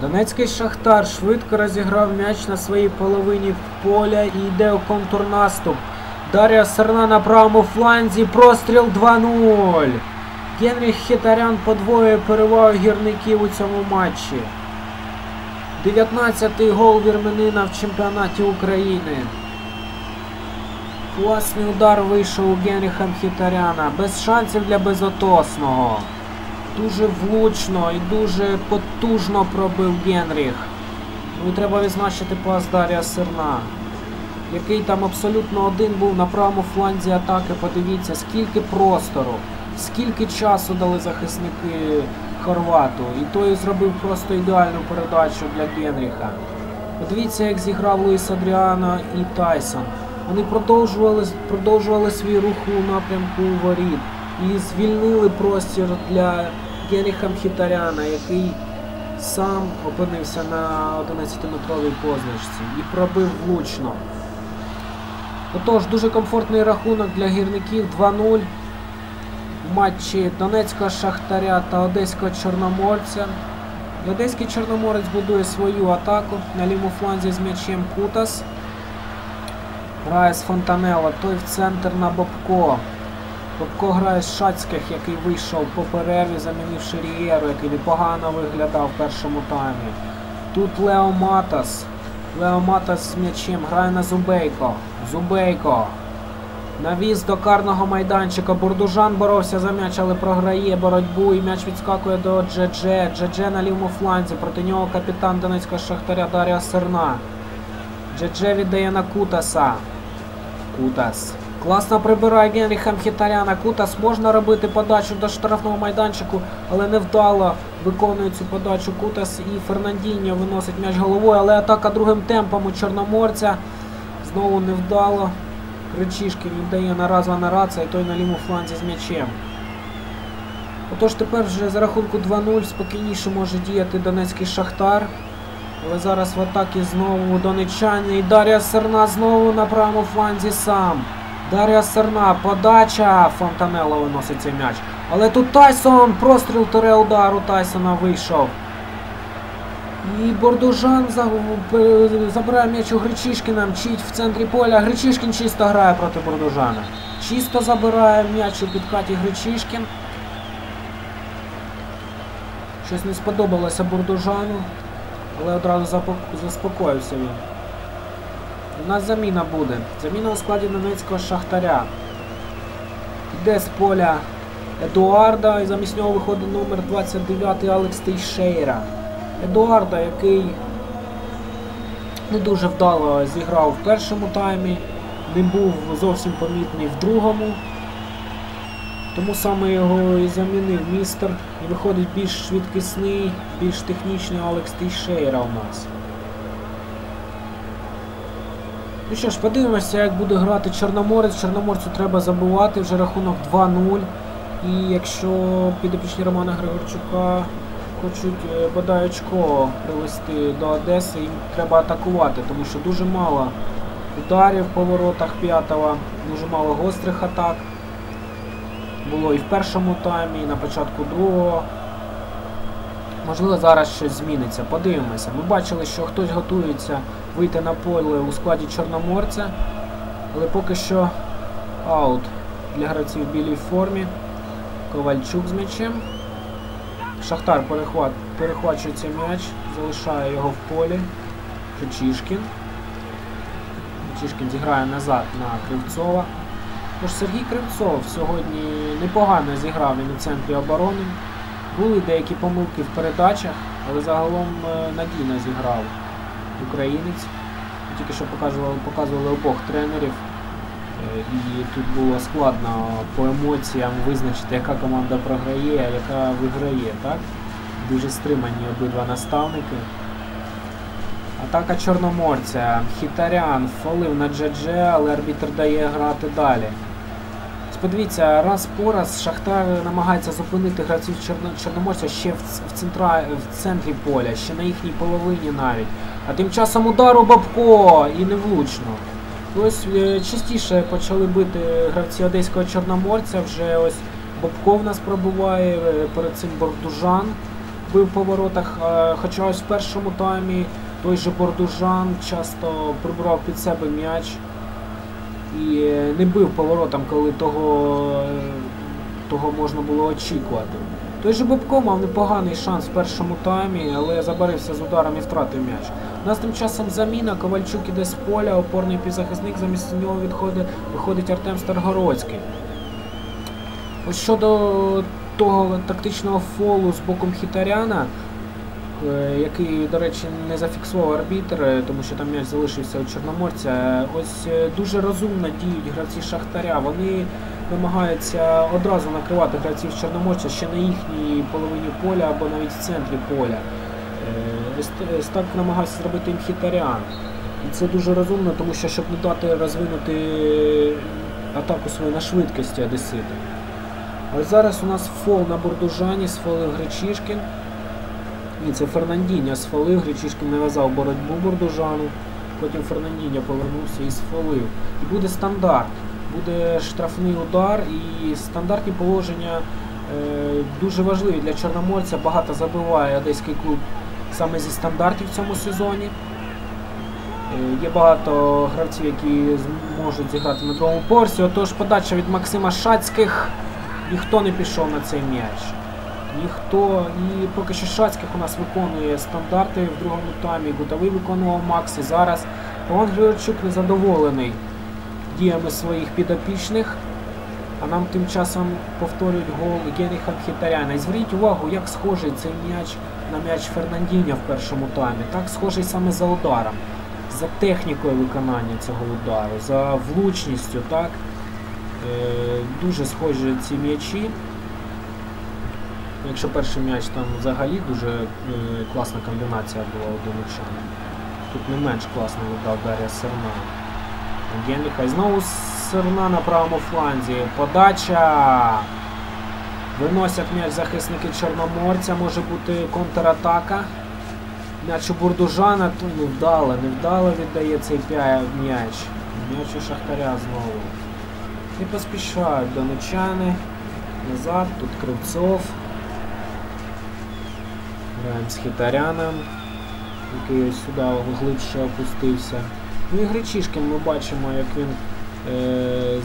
Донецький Шахтар швидко розіграв м'яч на своїй половині поля і йде у контрнаступ. Дар'я Серна на правому фланзі. Простріл 2-0. Генріх Хітарян подвоює перевагу гірників у цьому матчі. 19-й гол вірменина в чемпіонаті України. Класний удар вийшов у Генріха Мхітаряна. Без шансів для безотосного. Дуже влучно і дуже потужно пробив Генріх. Ну треба відзначити пас Дарія Серна, який там абсолютно один був на правому фланзі атаки. Подивіться, скільки простору, скільки часу дали захисники Хорвату. І той зробив просто ідеальну передачу для Генріха. Подивіться, як зіграв Луїс Адріано і Тайсон. Вони продовжували, продовжували свій рух у напрямку воріт і звільнили простір для Генріха Мхітаряна, який сам опинився на 11-метровій позначці і пробив влучно. Отож, дуже комфортний рахунок для гірників 2-0 в матчі Донецького Шахтаря та Одеського Чорноморця. Одеський Чорноморець будує свою атаку на лівому фланзі з м'ячем Кутас. Грає з Фонтанелла, той в центр на Бобко. Бобко грає з Шацьких, який вийшов по перерві, замінивши Рієру, який непогано виглядав в першому таймі. Тут Лео Матас. Лео Матас з м'ячем грає на Зубейко. Зубейко. Навіз до карного майданчика. Бурдужан боровся за м'яч, але програє боротьбу. І м'яч відскакує до Джедже. Джедже на лівому фланзі. Проти нього капітан Донецького Шахтаря Дар'я Серна. Джедже віддає на Кутаса. Кутас. Класно прибирає Генріха Мхітаряна. Кутас можна робити подачу до штрафного майданчику, але невдало виконує цю подачу Кутас і Фернандіньо виносить м'яч головою, але атака другим темпом у Чорноморця. Знову невдало. Кричишкін віддає разва на раца і той на лівому фланзі з м'ячем. Отож тепер вже за рахунку 2-0 спокійніше може діяти Донецький Шахтар. Але зараз в атакі знову донеччани. І Дар'я Серна знову на правому фланзі сам. Дар'я Серна, подача. Фонтанелло виносить цей м'яч. Але тут Тайсон, простріл тире удар Тайсона вийшов. І Бордужан забирає м'яч у Гречишкіна, мчить в центрі поля. Гречишкін чисто грає проти Бордужана. Чисто забирає м'яч у підкаті Гречишкін. Щось не сподобалося Бурдужану, але одразу заспокоївся він. У нас заміна буде. Заміна у складі Донецького Шахтаря. Йде з поля Едуарда і замість нього виходить номер 29 Алекс Тейшейра. Едуарда, який не дуже вдало зіграв в першому таймі, не був зовсім помітний в другому. Тому саме його і замінив містер. І виходить більш швидкісний, більш технічний Алекс Тейшейра у нас. Ну що ж, подивимося, як буде грати Чорноморець. Чорноморцю треба забувати, вже рахунок 2-0. І якщо підопічні Романа Григорчука хочуть е, бодай очко привести до Одеси, їм треба атакувати, тому що дуже мало ударів по воротах п'ятого, дуже мало гострих атак. Було і в першому таймі, і на початку другого. Можливо, зараз щось зміниться. Подивимося. Ми бачили, що хтось готується вийти на поле у складі Чорноморця, але поки що аут для гравців в білій формі. Ковальчук з м'ячем. Шахтар перехват, перехвачує цей м'яч, залишає його в полі. Чичишкін. Чичишкін зіграє назад на Кривцова. Тож Сергій Кривцов сьогодні непогано зіграв він у центрі оборони. Були деякі помилки в передачах, але загалом е, надійно зіграв українець. Тільки що показували, показували обох тренерів. Е, І тут було складно по емоціям визначити, яка команда програє, а яка виграє. так? Дуже стримані обидва наставники. Атака Чорноморця. Хітарян фолив на Джедже, але арбітр дає грати далі. Подивіться, раз по раз Шахтар намагається зупинити гравців Чорно- Чорноморця ще в, центра, в центрі поля, ще на їхній половині навіть. А тим часом удар у Бабко і невлучно. Ось е, частіше почали бити гравці одеського Чорноморця. Вже ось Бобко в нас пробуває, е, перед цим Бордужан. бив по воротах. Хоча ось в першому таймі той же Бордужан часто прибрав під себе м'яч і не бив по воротам, коли того, того можна було очікувати. Той же Бобко мав непоганий шанс в першому таймі, але забарився з ударом і втратив м'яч. У нас тим часом заміна, Ковальчук іде з поля, опорний півзахисник, замість нього відходить, виходить Артем Старгородський. Ось щодо того тактичного фолу з боком Хітаряна, який, до речі, не зафіксував арбітр, е, тому що там м'яч залишився у Чорноморця. е, Ось е, дуже розумно діють гравці Шахтаря. Вони намагаються одразу накривати гравців Чорноморця ще на їхній половині поля або навіть в центрі поля. Е, Ось так намагався зробити їм Хітарян. І це дуже розумно, тому що щоб не дати розвинути атаку свою на швидкості Одесита. Ось зараз у нас фол на Бордужані, сфолив Гречишкін. Ні, це Фернандіння сфолив, Гречишкін нав'язав боротьбу Бордужану. Потім Фернандіння повернувся і сфолив. І буде стандарт. Буде штрафний удар і стандартні положення е, дуже важливі для Чорноморця. Багато забиває одеський клуб саме зі стандартів в цьому сезоні. Е, Є багато гравців, які зможуть зіграти на другому поверсі. Отож, подача від Максима Шацьких. Ніхто не пішов на цей м'яч. Ніхто. І поки що Шацьких у нас виконує стандарти в другому таймі. Гутовий виконував Макс. І зараз Роман Григорчук незадоволений діями своїх підопічних. А нам тим часом повторюють гол Генріха Мхітаряна. І зверніть увагу, як схожий цей м'яч на м'яч Фернандіння в першому таймі. Так схожий саме за ударом, за технікою виконання цього удару, за влучністю. так. Е, дуже схожі ці м'ячі. Якщо перший м'яч там взагалі дуже е, класна комбінація була у Донеччани. Тут не менш класно віддав Дар'я Серна. Генріха. І знову Серна на правому фланзі. Подача. Виносять м'яч захисники Чорноморця. Може бути контратака. М'яч у Бурдужана, то невдало, невдало віддає цей м'яч. М'яч у Шахтаря знову. І поспішають донечани. Назад, тут Кривцов. Граємо з Хітаряном, який ось сюди глибше опустився. Ну і Гречишкін ми бачимо, як він е,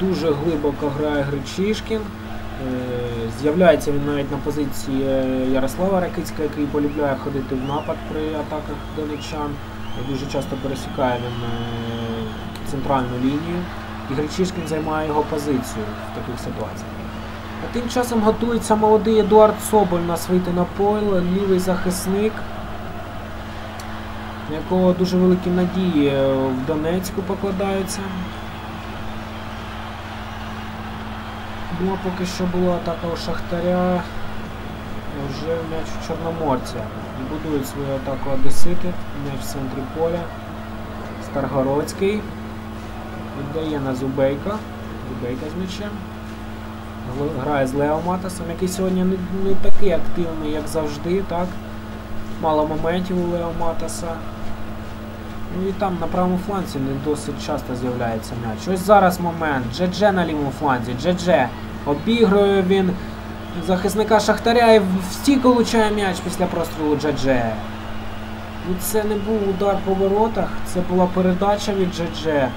дуже глибоко грає Гречишкін. Е, з'являється він навіть на позиції е, Ярослава Ракицького, який полюбляє ходити в напад при атаках донечан. Дуже часто пересікає він е, центральну лінію. І Гречишкін займає його позицію в таких ситуаціях. Тим часом готується молодий Едуард Соболь нас вийти на поле, лівий захисник, на якого дуже великі надії в Донецьку покладаються. Ну поки що була атака у Шахтаря, вже м'яч у Чорноморця. Будують свою атаку Одесити, м'яч в центрі поля. Старгородський. Віддає на Зубейка. Зубейка з м'ячем. Грає з Лео Матасом, який сьогодні не, не такий активний, як завжди, так? Мало моментів у Лео Матаса. Ну і там на правому фланзі не досить часто з'являється м'яч. Ось зараз момент. Джедже на лівому фланзі. Джедже. Обігрує він захисника Шахтаря і в стійку влучає м'яч після прострілу Джедже. І це не був удар по воротах, це була передача від Джедже.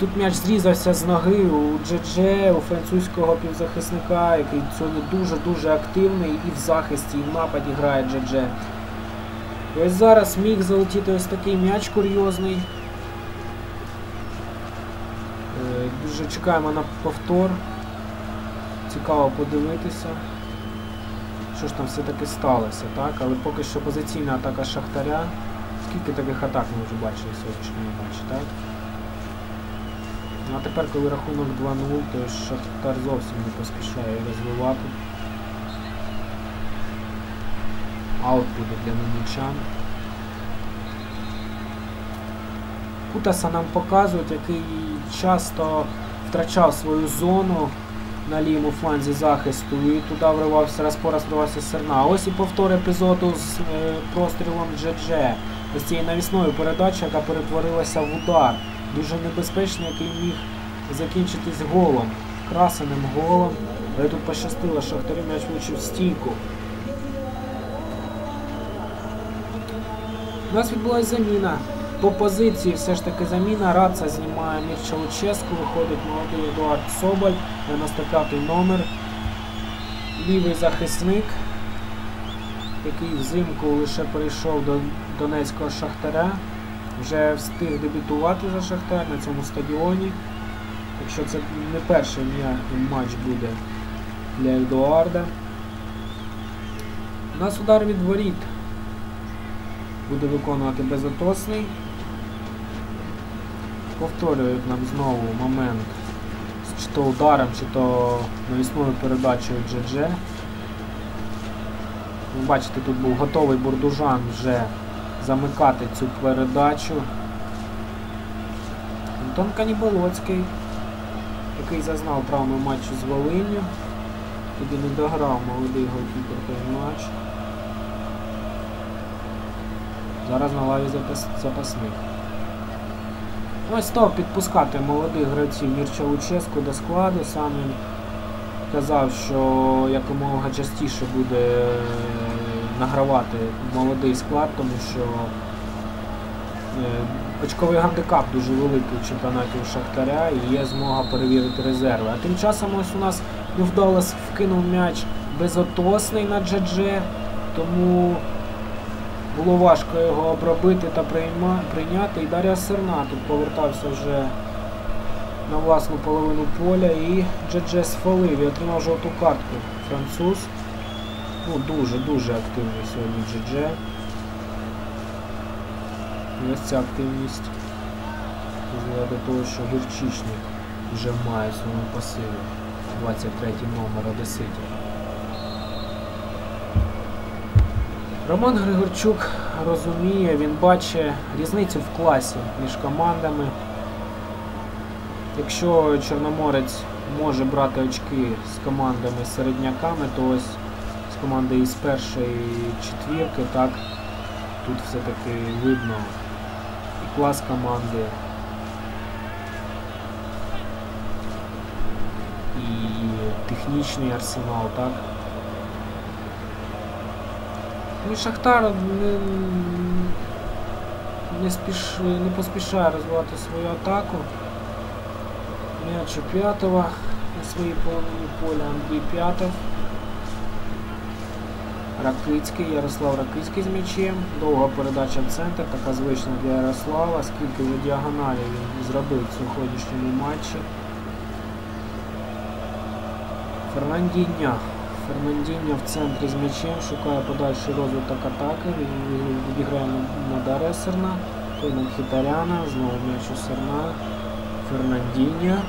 Тут м'яч зрізався з ноги у Джедже, у французького півзахисника, який сьогодні дуже-дуже активний і в захисті, і в нападі грає Джедже. І ось зараз міг залетіти ось такий м'яч курйозний. Е, Дуже чекаємо на повтор. Цікаво подивитися. Що ж там все-таки сталося, так? Але поки що позиційна атака Шахтаря. Скільки таких атак ми вже бачили в сьогоднішньому матчі, так? Ну, а тепер, коли рахунок 2-0, то Шахтар зовсім не поспішає розвивати. Аут буде для Мельничан. Кутаса нам показують, який часто втрачав свою зону на лівому фланзі захисту і туди вривався, раз по раз вривався Серна. Ось і повтор епізоду з е, прострілом Джедже. Ось цією навісною передача, яка перетворилася в удар, дуже небезпечний, який міг закінчитись голом, красеним голом. Але тут пощастило, Шахтарі м'яч влучив стійку. У нас відбулася заміна. По позиції все ж таки заміна. Раца знімає Мірча Луческу, виходить молодий Едуард Соболь, 95 номер, лівий захисник який взимку лише перейшов до Донецького Шахтаря. Вже встиг дебютувати за Шахтар на цьому стадіоні. Якщо це не перший матч буде для Едуарда. У нас удар від воріт буде виконувати безотосний. Повторюють нам знову момент чи то ударом, чи то навісною передачею GG. Бачите, тут був готовий бурдужан вже замикати цю передачу. Антон Каніболоцький, який зазнав травми матчу з Волинню. Тоді не дограв молодий голкіпер той матч. Зараз на лаві запас... запасних. Ось став підпускати молодих гравців Мірча Луческу до складу. Сам він казав, що якомога частіше буде е, награвати молодий склад, тому що е, очковий гандикап дуже великий в чемпіонаті у Шахтаря і є змога перевірити резерви. А тим часом ось у нас невдало вкинув м'яч безотосний на Джедж, тому було важко його обробити та прийняти. І Дар'я Серна тут повертався вже на власну половину поля і Джедже сфалив і отримав жовту картку. Француз. Ну, дуже-дуже активний сьогодні Джедже. І ось ця активність до того, що Гірчичник вже має в своєму пасиві 23 номер Одеситів. Роман Григорчук розуміє, він бачить різницю в класі між командами. Якщо Чорноморець може брати очки з командами середняками, то ось з команди із першої четвірки, так, тут все-таки видно і клас команди, і технічний арсенал, так. Ну Шахтар не, не, спіш, не поспішає розвивати свою атаку. М'яч у П'ятова на своїй половині поля Андрій П'ятов. Ракицький, Ярослав Ракицький з м'ячем. Довга передача в центр, така звична для Ярослава, скільки вже діагоналі він зробив в сьогоднішньому матчі. Фернандіння. Фернандіння в центрі з м'ячем, шукає подальший розвиток атаки, він відіграє на, на Дар'я Серна, той на Хітаряна, знову м'яч у Серна. Фернандіння.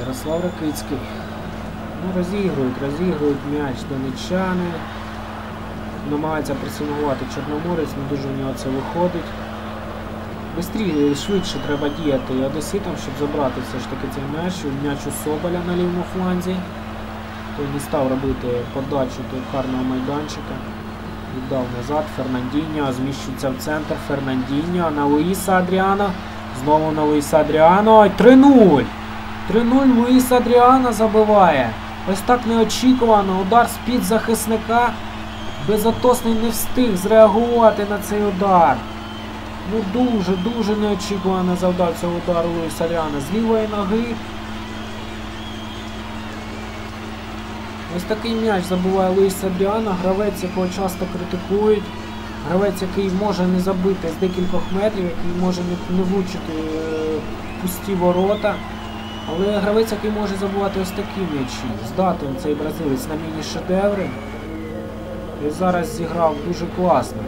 Ярослав Ракицький. Ну, розігрують, розігрують м'яч донечани. Намагається пресингувати Чорноморець, не дуже в нього це виходить. Бистріше, швидше треба діяти одеситам, щоб забрати все ж таки цей м'яч. М'яч у Соболя на лівому фланзі. Той не став робити подачу до карного майданчика. Віддав назад. Фернандіньо зміщується в центр. Фернандіньо на Луїса Адріана. Знову на Луїса Адріано. 3-0. 3-0 Луїс Адріана забиває. Ось так неочікувано. Удар з-під захисника. Безотосний не встиг зреагувати на цей удар. Ну дуже-дуже неочікувано завдав цього удару Луїс Адріана. З лівої ноги. Ось такий м'яч забуває Луїс Адріана, гравець, якого часто критикують. Гравець, який може не забити з декількох метрів, який може не, влучити е, пусті ворота. Але гравець, який може забувати ось такі м'ячі. Здатен цей бразилець на міні-шедеври. І зараз зіграв дуже класно.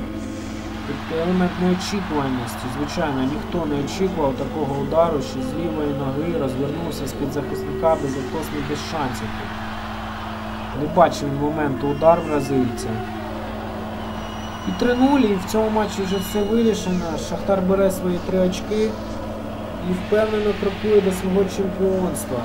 Тут елемент неочікуваності, звичайно, ніхто не очікував такого удару, що з лівої ноги розвернувся з-під захисника безотосний без шансів. Не бачив моменту удар бразильця. І 3-0, і в цьому матчі вже все вирішено. Шахтар бере свої три очки і впевнено крокує до свого чемпіонства.